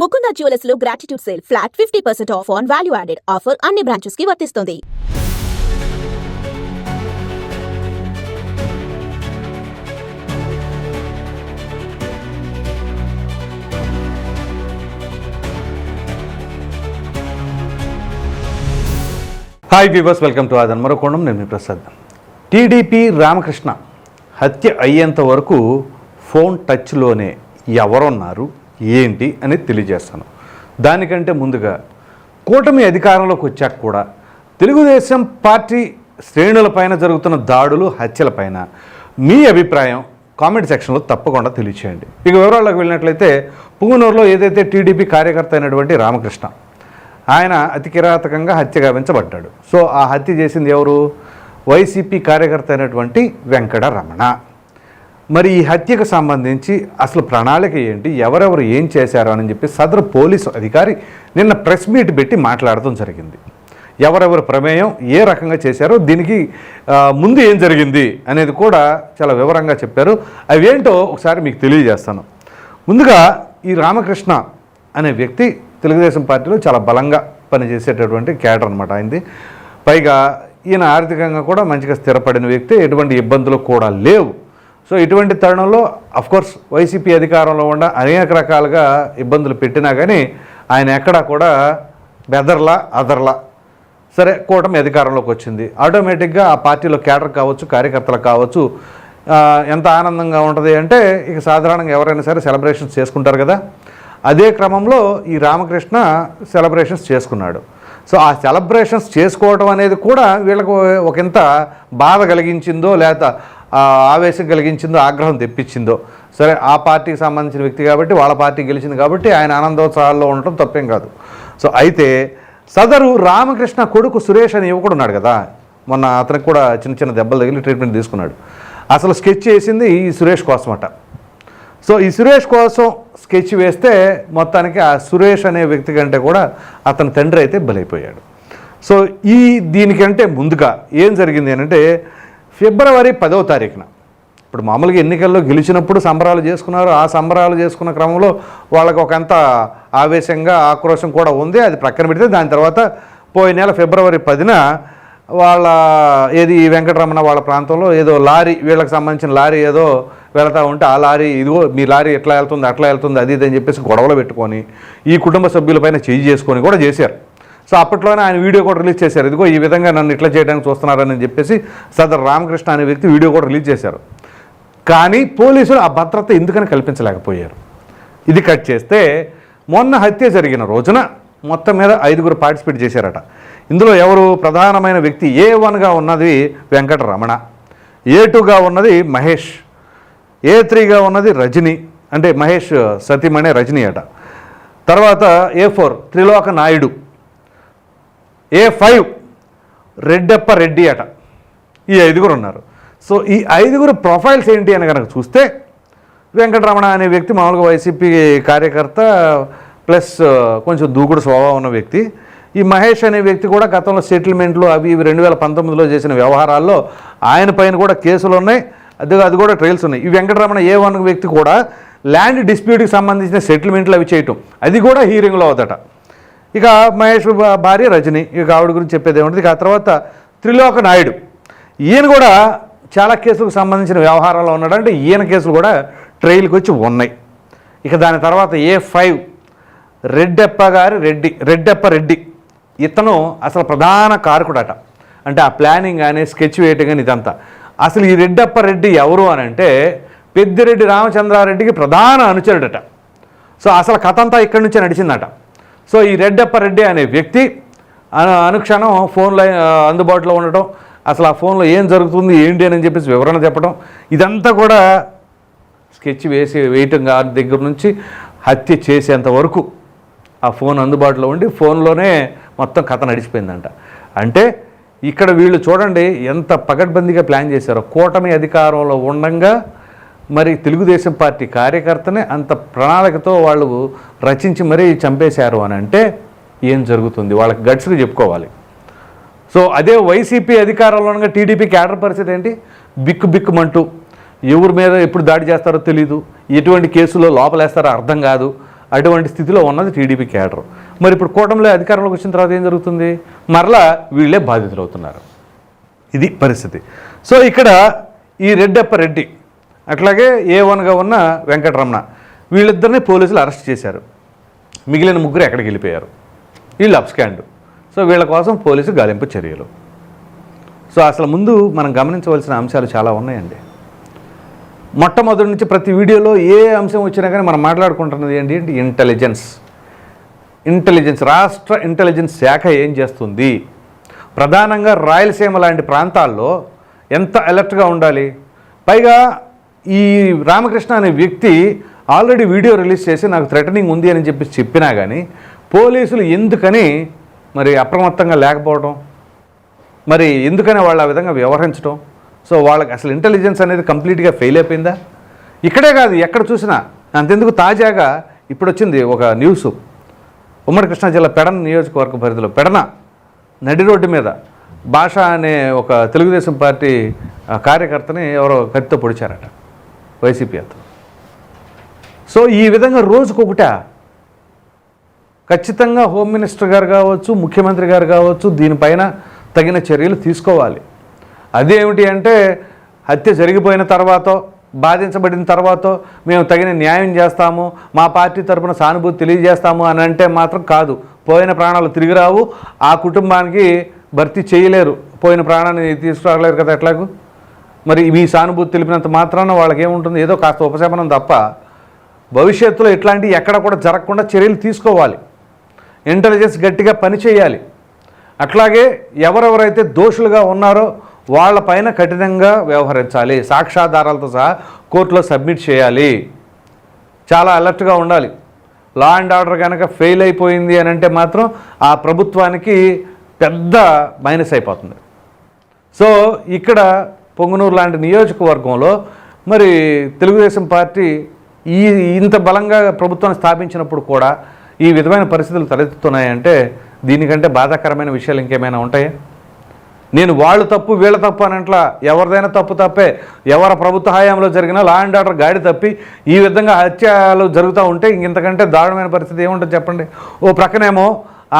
Mukunda జ్యువెలర్స్లో gratitude sale flat fifty percent off on value added offer అన్ని బ్రాంచెస్కి వర్తిస్తుంది. Hi viewers welcome to Aadhan మరొకోణం నేను మీ ప్రసాద్. టీడీపీ రామకృష్ణ హత్య అయ్యేంత వరకు ఫోన్ టచ్లోనే ఎవరున్నారు ఏంటి అనేది తెలియజేస్తాను. దానికంటే ముందుగా కూటమి అధికారంలోకి వచ్చాక కూడా తెలుగుదేశం పార్టీ శ్రేణులపైన జరుగుతున్న దాడులు హత్యలపైన మీ అభిప్రాయం కామెంట్ సెక్షన్లో తప్పకుండా తెలియచేయండి. ఇక వివరాల్లోకి వెళ్ళినట్లయితే పుంగనూరులో ఏదైతే టీడీపీ కార్యకర్త అయినటువంటి రామకృష్ణ ఆయన అతి కిరాతకంగా హత్య గావించబడ్డాడు. సో ఆ హత్య చేసింది ఎవరు? వైసీపీ కార్యకర్త అయినటువంటి వెంకటరమణ. మరి ఈ హత్యకు సంబంధించి అసలు ప్రణాళిక ఏంటి? ఎవరెవరు ఏం చేశారు అని చెప్పి సదరు పోలీసు అధికారి నిన్న ప్రెస్ మీట్ పెట్టి మాట్లాడటం జరిగింది. ఎవరెవరు ప్రమేయం ఏ రకంగా చేశారో దీనికి ముందు ఏం జరిగింది అనేది కూడా చాలా వివరంగా చెప్పారు. అవేంటో ఒకసారి మీకు తెలియజేస్తాను. ముందుగా ఈ రామకృష్ణ అనే వ్యక్తి తెలుగుదేశం పార్టీలో చాలా బలంగా పనిచేసేటటువంటి క్యాడర్ అనమాట ఆయనది. పైగా ఈయన ఆర్థికంగా కూడా మంచిగా స్థిరపడిన వ్యక్తి ఎటువంటి ఇబ్బందులు కూడా లేవు. సో ఇటువంటి తరుణంలో అఫ్కోర్స్ వైసీపీ అధికారంలో ఉన్న అనేక రకాలుగా ఇబ్బందులు పెట్టినా కానీ ఆయన ఎక్కడా కూడా బెదర్లా అదర్లా సరే కూటమి అధికారంలోకి వచ్చింది. ఆటోమేటిక్గా ఆ పార్టీలో క్యాడర్ కావచ్చు కార్యకర్తలు కావచ్చు ఎంత ఆనందంగా ఉంటుంది అంటే ఇక సాధారణంగా ఎవరైనా సరే సెలబ్రేషన్స్ చేసుకుంటారు కదా. అదే క్రమంలో ఈ రామకృష్ణ సెలబ్రేషన్స్ చేసుకున్నాడు. సో ఆ సెలబ్రేషన్స్ చేసుకోవడం అనేది కూడా వీళ్ళకు ఒకంత బాధ కలిగించిందో లేక ఆవేశం కలిగించిందో ఆగ్రహం తెప్పించిందో. సరే ఆ పార్టీకి సంబంధించిన వ్యక్తి కాబట్టి వాళ్ళ పార్టీ గెలిచింది కాబట్టి ఆయన ఆనందోత్సవాల్లో ఉండటం తప్పేం కాదు. సో అయితే సదరు రామకృష్ణ కొడుకు సురేష్ అనే యువకుడు ఉన్నాడు కదా. మొన్న అతనికి కూడా చిన్న చిన్న దెబ్బలు తగిలి ట్రీట్మెంట్ తీసుకున్నాడు. అసలు స్కెచ్ చేసింది ఈ సురేష్ కోసమట. సో ఈ సురేష్ కోసం స్కెచ్ వేస్తే మొత్తానికి ఆ సురేష్ అనే వ్యక్తి కంటే కూడా అతని తండ్రి అయితే బలైపోయాడు. సో ఈ దీనికంటే ముందుగా ఏం జరిగింది అంటే ఫిబ్రవరి పదవ తారీఖున. ఇప్పుడు మామూలుగా ఎన్నికల్లో గెలిచినప్పుడు సంబరాలు చేసుకున్నారు. ఆ సంబరాలు చేసుకున్న క్రమంలో వాళ్ళకి ఒకంత ఆవేశంగా ఆక్రోశం కూడా ఉంది. అది ప్రక్కన పెడితే దాని తర్వాత పోయిన నెల ఫిబ్రవరి పదిన వాళ్ళ ఏది ఈ వెంకటరమణ వాళ్ళ ప్రాంతంలో ఏదో లారీ వీళ్ళకి సంబంధించిన లారీ ఏదో వెళతా ఉంటే ఆ లారీ ఇదిగో మీ లారీ ఎట్లా వెళ్తుంది అట్లా వెళ్తుంది అది ఇది అని చెప్పేసి గొడవలు పెట్టుకొని ఈ కుటుంబ సభ్యులపైన చేయి చేసుకొని కూడా చేశారు. సో అప్పట్లోనే ఆయన వీడియో కూడా రిలీజ్ చేశారు. ఇదిగో ఈ విధంగా నన్ను ఇట్లా చేయడానికి చూస్తున్నారని చెప్పేసి సదర్ రామకృష్ణ అనే వ్యక్తి వీడియో కూడా రిలీజ్ చేశారు. కానీ పోలీసులు ఆ భద్రత ఎందుకని కల్పించలేకపోయారు? ఇది కట్ చేస్తే మొన్న హత్య జరిగిన రోజున మొత్తం మీద ఐదుగురు పార్టిసిపేట్ చేశారట. ఇందులో ఎవరు ప్రధానమైన వ్యక్తి ఏ వన్గా ఉన్నది వెంకటరమణ ఏ టూగా ఉన్నది మహేష్ ఏ త్రీగా ఉన్నది రజని అంటే మహేష్ సతీమణి రజని అట. తర్వాత A four Triloka Naidu A five Reddappa Reddy అట. ఈ ఐదుగురు ఉన్నారు. సో ఈ ఐదుగురు ప్రొఫైల్స్ ఏంటి అని కనుక చూస్తే వెంకటరమణ అనే వ్యక్తి మామూలుగా వైసీపీ కార్యకర్త ప్లస్ కొంచెం దూకుడు స్వభావం ఉన్న వ్యక్తి. ఈ మహేష్ అనే వ్యక్తి కూడా గతంలో సెటిల్మెంట్లు అవి ఇవి రెండు వేల పంతొమ్మిదిలో చేసిన వ్యవహారాల్లో ఆయన పైన కూడా కేసులు ఉన్నాయి. అది అది కూడా ట్రయల్స్ ఉన్నాయి. ఈ వెంకటరమణ ఏ వన్ వ్యక్తి కూడా ల్యాండ్ డిస్ప్యూట్కి సంబంధించిన సెటిల్మెంట్లు అవి చేయటం. అది కూడా హీరింగ్లో అవుతాట ఇక మహేష్ భార్య రజని ఇక ఆవిడ గురించి చెప్పేది ఏముంటుంది? ఇక ఆ తర్వాత త్రిలోక నాయుడు. ఈయన కూడా చాలా కేసులకు సంబంధించిన వ్యవహారాల్లో ఉన్నాడు. అంటే ఈయన కేసులు కూడా ట్రైల్కి వచ్చి ఉన్నాయి. ఇక దాని తర్వాత ఏ ఫైవ్? రెడ్డెప్ప గారి రెడ్డి రెడ్డెప్ప రెడ్డి. ఇతను అసలు ప్రధాన కారకుడట. అంటే ఆ ప్లానింగ్ కానీ స్కెచ్ వేయటం కానీ ఇదంతా. అసలు ఈ రెడ్డప్ప రెడ్డి ఎవరు అని అంటే పెద్దిరెడ్డి రామచంద్రారెడ్డికి ప్రధాన అనుచరుడట. సో అసలు కథ అంతా ఇక్కడి నుంచే నడిచిందట. సో ఈ రెడ్డప్ప రెడ్డి అనే వ్యక్తి అనుక్షణం ఫోన్లో అందుబాటులో ఉండటం అసలు ఆ ఫోన్లో ఏం జరుగుతుంది ఏంటి అని చెప్పేసి వివరణ చెప్పడం ఇదంతా కూడా స్కెచ్ వేసి వేయటం గారి దగ్గర నుంచి హత్య చేసేంత వరకు ఆ ఫోన్ అందుబాటులో ఉండి ఫోన్లోనే మొత్తం కథ నడిచిపోయిందంట. అంటే ఇక్కడ వీళ్ళు చూడండి ఎంత పకడ్బందీగా ప్లాన్ చేశారో కూటమి అధికారంలో ఉండంగా మరి తెలుగుదేశం పార్టీ కార్యకర్తనే అంత ప్రణాళికతో వాళ్ళు రచించి మరీ చంపేశారు అని అంటే ఏం జరుగుతుంది? వాళ్ళకి గట్స్గా చెప్పుకోవాలి. సో అదే వైసీపీ అధికారంలో ఉండగా టీడీపీ క్యాడర్ పరిస్థితి ఏంటి? బిక్కు బిక్కుమంటూ ఎవరి మీద ఎప్పుడు దాడి చేస్తారో తెలీదు. ఎటువంటి కేసులో లోపలేస్తారో అర్థం కాదు. అటువంటి స్థితిలో ఉన్నది టీడీపీ క్యాడర్. మరి ఇప్పుడు కూటమిలో అధికారంలోకి వచ్చిన తర్వాత ఏం జరుగుతుంది? మరలా వీళ్ళే బాధితులు అవుతున్నారు ఇది పరిస్థితి. సో ఇక్కడ ఈ రెడ్డప్ప రెడ్డి అట్లాగే ఏ వన్గా ఉన్న వెంకటరమణ వీళ్ళిద్దరిని పోలీసులు అరెస్ట్ చేశారు. మిగిలిన ముగ్గురు ఎక్కడికి వెళ్ళిపోయారు? వీళ్ళు అప్స్కాండ్. సో వీళ్ళ కోసం పోలీసు గాలింపు చర్యలు. సో అసలు ముందు మనం గమనించవలసిన అంశాలు చాలా ఉన్నాయండి. మొట్టమొదటి నుంచి ప్రతి వీడియోలో ఏ అంశం వచ్చినా కానీ మనం మాట్లాడుకుంటున్నది ఏంటి? అంటే ఇంటెలిజెన్స్ ఇంటెలిజెన్స్ రాష్ట్ర ఇంటెలిజెన్స్ శాఖ ఏం చేస్తుంది? ప్రధానంగా రాయలసీమ లాంటి ప్రాంతాల్లో ఎంత అలర్ట్గా ఉండాలి? పైగా ఈ రామకృష్ణ అనే వ్యక్తి ఆల్రెడీ వీడియో రిలీజ్ చేసి నాకు థ్రెటనింగ్ ఉంది అని చెప్పి చెప్పినా కానీ పోలీసులు ఎందుకని మరి అప్రమత్తంగా లేకపోవడం మరి ఎందుకని వాళ్ళు ఆ విధంగా వ్యవహరించడం సో వాళ్ళకి అసలు ఇంటెలిజెన్స్ అనేది కంప్లీట్గా ఫెయిల్ అయిపోయిందా? ఇక్కడే కాదు ఎక్కడ చూసినా. అంతెందుకు తాజాగా ఇప్పుడు వచ్చింది ఒక న్యూస్ ఉమ్మడి కృష్ణా జిల్లా పెడన నియోజకవర్గ పరిధిలో పెడన నడి రోడ్డు మీద భాష అనే ఒక తెలుగుదేశం పార్టీ కార్యకర్తని ఎవరో కత్తితో పొడిచారట. వైసీపీ అతను. సో ఈ విధంగా రోజుకొకట ఖచ్చితంగా హోమ్ మినిస్టర్ గారు కావచ్చు ముఖ్యమంత్రి గారు కావచ్చు దీనిపైన తగిన చర్యలు తీసుకోవాలి. అదేమిటి అంటే హత్య జరిగిపోయిన తర్వాత బాధించబడిన తర్వాత మేము తగిన న్యాయం చేస్తాము మా పార్టీ తరపున సానుభూతి తెలియజేస్తాము అని అంటే మాత్రం కాదు. పోయిన ప్రాణాలు తిరిగి రావు ఆ కుటుంబానికి భర్తీ చేయలేరు. పోయిన ప్రాణాన్ని తీసుకురాగలేరు కదా ఎట్లాగూ? మరి మీ సానుభూతి తెలిపినంత మాత్రాన వాళ్ళకి ఏముంటుంది ఏదో కాస్త ఉపశమనం తప్ప భవిష్యత్తులో ఇట్లాంటివి ఎక్కడ కూడా జరగకుండా చర్యలు తీసుకోవాలి. ఇంటెలిజెన్స్ గట్టిగా పనిచేయాలి అట్లాగే ఎవరెవరైతే దోషులుగా ఉన్నారో వాళ్ళపైన కఠినంగా వ్యవహరించాలి. సాక్ష్యాధారాలతో సహా కోర్టులో సబ్మిట్ చేయాలి. చాలా అలర్ట్గా ఉండాలి. లా అండ్ ఆర్డర్ కనుక ఫెయిల్ అయిపోయింది అని అంటే మాత్రం ఆ ప్రభుత్వానికి పెద్ద మైనస్ అయిపోతుంది. సో ఇక్కడ పొంగునూరు లాంటి నియోజకవర్గంలో మరి తెలుగుదేశం పార్టీ ఈ ఇంత బలంగా ప్రభుత్వాన్ని స్థాపించినప్పుడు కూడా ఈ విధమైన పరిస్థితులు తలెత్తుతున్నాయంటే దీనికంటే బాధాకరమైన విషయాలు ఇంకేమైనా ఉంటాయా? నేను వాళ్ళు తప్పు వీళ్ళ తప్పు అనట్లా ఎవరిదైనా తప్పు తప్పే. ఎవరి ప్రభుత్వ హయాంలో జరిగినా లా అండ్ ఆర్డర్ గాడి తప్పి. ఈ విధంగా హత్యలు జరుగుతూ ఉంటే ఇంతకంటే దారుణమైన పరిస్థితి ఏముంటుంది చెప్పండి? ఓ ప్రక్కనేమో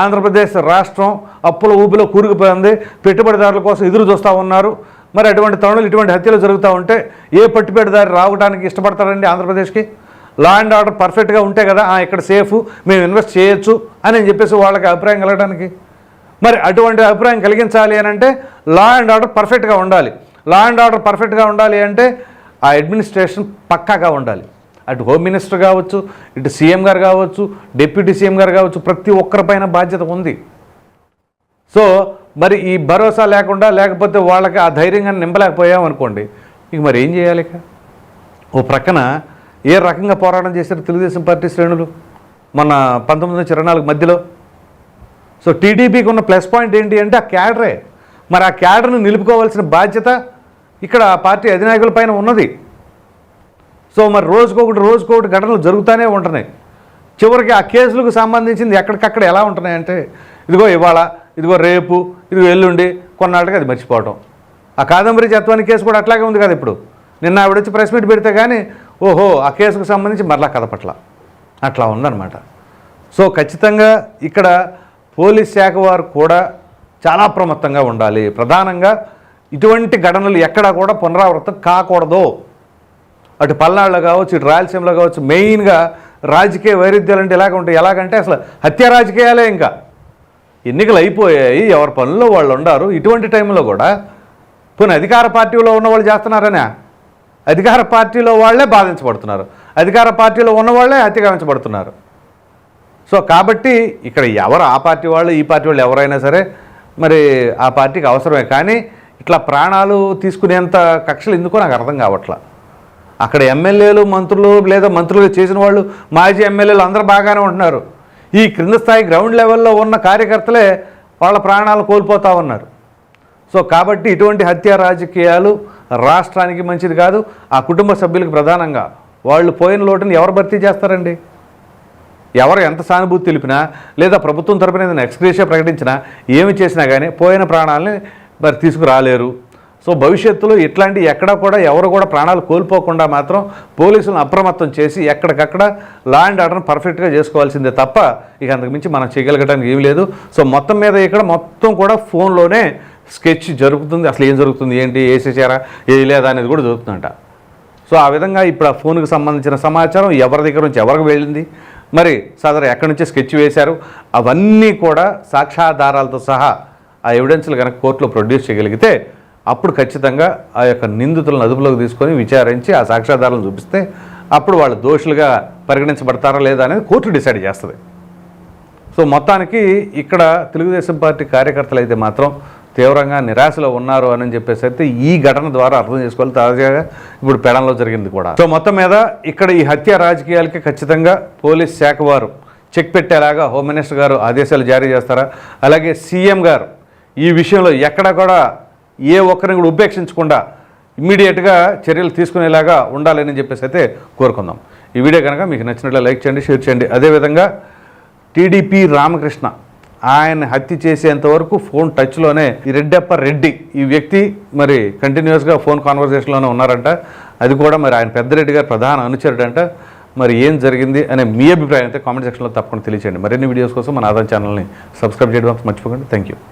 ఆంధ్రప్రదేశ్ రాష్ట్రం అప్పుల ఊపిలో కూరుకుపోయింది. పెట్టుబడిదారుల కోసం ఎదురు చూస్తూ ఉన్నారు. మరి అటువంటి తరుణులు ఇటువంటి హత్యలు జరుగుతూ ఉంటే ఏ పట్టుబడిదారి రావడానికి ఇష్టపడతారండి ఆంధ్రప్రదేశ్కి? లా అండ్ ఆర్డర్ పర్ఫెక్ట్గా ఉంటే కదా ఇక్కడ సేఫ్ మేము ఇన్వెస్ట్ చేయొచ్చు అని చెప్పేసి వాళ్ళకి అభిప్రాయం కలగడానికి. మరి అటువంటి అభిప్రాయం కలిగించాలి అని అంటే లా అండ్ ఆర్డర్ పర్ఫెక్ట్గా ఉండాలి. లా అండ్ ఆర్డర్ పర్ఫెక్ట్గా ఉండాలి అంటే ఆ అడ్మినిస్ట్రేషన్ పక్కాగా ఉండాలి. అటు హోమ్ మినిస్టర్ కావచ్చు ఇటు సీఎం గారు కావచ్చు డిప్యూటీ సీఎం గారు కావచ్చు ప్రతి ఒక్కరిపైన బాధ్యత ఉంది. సో మరి ఈ భరోసా లేకుండా లేకపోతే వాళ్ళకి ఆ ధైర్యంగా నింపలేకపోయాం అనుకోండి ఇక మరి ఏం చేయాలి ఇక? ఓ ప్రక్కన ఏ రకంగా పోరాటం చేశారు తెలుగుదేశం పార్టీ శ్రేణులు? మన పంతొమ్మిది వందల ఇరవై నాలుగు మధ్యలో. సో టీడీపీకి ఉన్న ప్లస్ పాయింట్ ఏంటి అంటే ఆ క్యాడరే. మరి ఆ క్యాడర్ను నిలుపుకోవాల్సిన బాధ్యత ఇక్కడ ఆ పార్టీ అధినాయకుల పైన ఉన్నది. సో మరి రోజుకొకటి రోజుకొకటి ఘటనలు జరుగుతూనే ఉంటున్నాయి. చివరికి ఆ కేసులకు సంబంధించింది ఎక్కడికక్కడ ఎలా ఉంటున్నాయంటే ఇదిగో ఇవాళ ఇదిగో రేపు ఇదిగో ఎల్లుండి కొన్నాళ్ళకి అది మర్చిపోవటం. ఆ కాదంబరి చత్వాని కేసు కూడా అట్లాగే ఉంది కదా ఇప్పుడు. నిన్న ఆవిడ వచ్చి ప్రెస్ మీట్ పెడితే కానీ ఓహో ఆ కేసుకు సంబంధించి మరలా కదపట్ల అట్లా ఉందన్నమాట. సో ఖచ్చితంగా ఇక్కడ పోలీస్ శాఖ వారు కూడా చాలా అప్రమత్తంగా ఉండాలి. ప్రధానంగా ఇటువంటి ఘటనలు ఎక్కడా కూడా పునరావృతం కాకూడదు. అటు పల్నాడులో కావచ్చు ఇటు రాయలసీమలో కావచ్చు మెయిన్గా రాజకీయ వైరుధ్యాలు అంటే ఎలాగ ఉంటాయి? ఎలాగంటే అసలు హత్య రాజకీయాలే ఇంకా. ఎన్నికలు అయిపోయాయి ఎవరి పనుల్లో వాళ్ళు ఉండారు ఇటువంటి టైంలో కూడా పోనీ అధికార పార్టీలో ఉన్న వాళ్ళు చేస్తున్నారనే? అధికార పార్టీలో వాళ్ళే బాధించబడుతున్నారు. అధికార పార్టీలో ఉన్న వాళ్ళే సో కాబట్టి ఇక్కడ ఎవరు ఆ పార్టీ వాళ్ళు ఈ పార్టీ వాళ్ళు ఎవరైనా సరే మరి ఆ పార్టీకి అవసరమే. కానీ ఇట్లా ప్రాణాలు తీసుకునేంత కక్షలు ఎందుకో నాకు అర్థం కావట్లా. అక్కడ ఎమ్మెల్యేలు మంత్రులు లేదా మంత్రులు చేసిన వాళ్ళు మాజీ ఎమ్మెల్యేలు అందరూ బాగానే ఉంటున్నారు. ఈ క్రింద స్థాయి గ్రౌండ్ లెవెల్లో ఉన్న కార్యకర్తలే వాళ్ళ ప్రాణాలు కోల్పోతూ ఉన్నారు. సో కాబట్టి ఇటువంటి హత్య రాజకీయాలు రాష్ట్రానికి మంచిది కాదు ఆ కుటుంబ సభ్యులకు ప్రధానంగా. వాళ్ళు పోయిన లోటుని ఎవరు భర్తీ చేస్తారండి? ఎవరు ఎంత సానుభూతి తెలిపినా లేదా ప్రభుత్వం తరపున ఏదైనా ఎక్స్గ్రేషియా ప్రకటించినా ఏమి చేసినా కానీ పోయిన ప్రాణాలని మరి తీసుకురాలేరు. సో భవిష్యత్తులో ఇట్లాంటి ఎక్కడ కూడా ఎవరు కూడా ప్రాణాలు కోల్పోకుండా మాత్రం పోలీసులను అప్రమత్తం చేసి ఎక్కడికక్కడ లా అండ్ ఆర్డర్ని పర్ఫెక్ట్గా చేసుకోవాల్సిందే తప్ప ఇక అంతకుమించి మనం చేయగలగడానికి ఏం లేదు. సో మొత్తం మీద ఇక్కడ మొత్తం కూడా ఫోన్లోనే స్కెచ్ జరుగుతుంది. అసలు ఏం జరుగుతుంది? ఏంటి? వేసేసారా ఏ లేదా అనేది కూడా జరుగుతుందంట. సో ఆ విధంగా ఇప్పుడు ఆ ఫోన్కి సంబంధించిన సమాచారం ఎవరి దగ్గర నుంచి ఎవరికి వెళ్ళింది? మరి సదరు ఎక్కడి నుంచి స్కెచ్ వేశారు? అవన్నీ కూడా సాక్ష్యాధారాలతో సహా ఆ ఎవిడెన్స్లు కనుక కోర్టులో ప్రొడ్యూస్ చేయగలిగితే అప్పుడు ఖచ్చితంగా ఆ యొక్క నిందితులను అదుపులోకి తీసుకొని విచారించి ఆ సాక్ష్యాధారాలను చూపిస్తే అప్పుడు వాళ్ళు దోషులుగా పరిగణించబడతారా లేదా అనేది కోర్టు డిసైడ్ చేస్తుంది. సో మొత్తానికి ఇక్కడ తెలుగుదేశం పార్టీ కార్యకర్తలు అయితే మాత్రం తీవ్రంగా నిరాశలో ఉన్నారు అని చెప్పేసి అయితే ఈ ఘటన ద్వారా అర్థం చేసుకోవాలి. తాజాగా ఇప్పుడు పెడంలో జరిగింది కూడా. సో మొత్తం మీద ఇక్కడ ఈ హత్య రాజకీయాలకి ఖచ్చితంగా పోలీస్ శాఖ వారు చెక్ పెట్టేలాగా హోమ్ మినిస్టర్ గారు ఆదేశాలు జారీ చేస్తారా? అలాగే సీఎం గారు ఈ విషయంలో ఎక్కడ కూడా ఏ ఒక్కరిని కూడా ఉపేక్షించకుండా ఇమ్మీడియట్గా చర్యలు తీసుకునేలాగా ఉండాలని చెప్పేసి అయితే కోరుకుందాం. ఈ వీడియో కనుక మీకు నచ్చినట్లు లైక్ చేయండి షేర్ చేయండి. అదేవిధంగా టీడీపీ రామకృష్ణ ఆయన హత్య చేసేంత వరకు ఫోన్ టచ్లోనే ఈ రెడ్డప్ప రెడ్డి ఈ వ్యక్తి మరి కంటిన్యూస్గా ఫోన్ కాన్వర్సేషన్లోనే ఉన్నారంట. అది కూడా మరి ఆయన పెద్దరెడ్డి గారు ప్రధాన అనుచరుడంట. మరి ఏం జరిగింది అనే మీ అభిప్రాయం అయితే కామెంట్ సెక్షన్లో తప్పకుండా తెలియచేయండి. మరిన్ని వీడియోస్ కోసం మన ఆదాయం ఛానల్ని సబ్స్క్రైబ్ చేయడం మర్చిపోకండి. Thank you.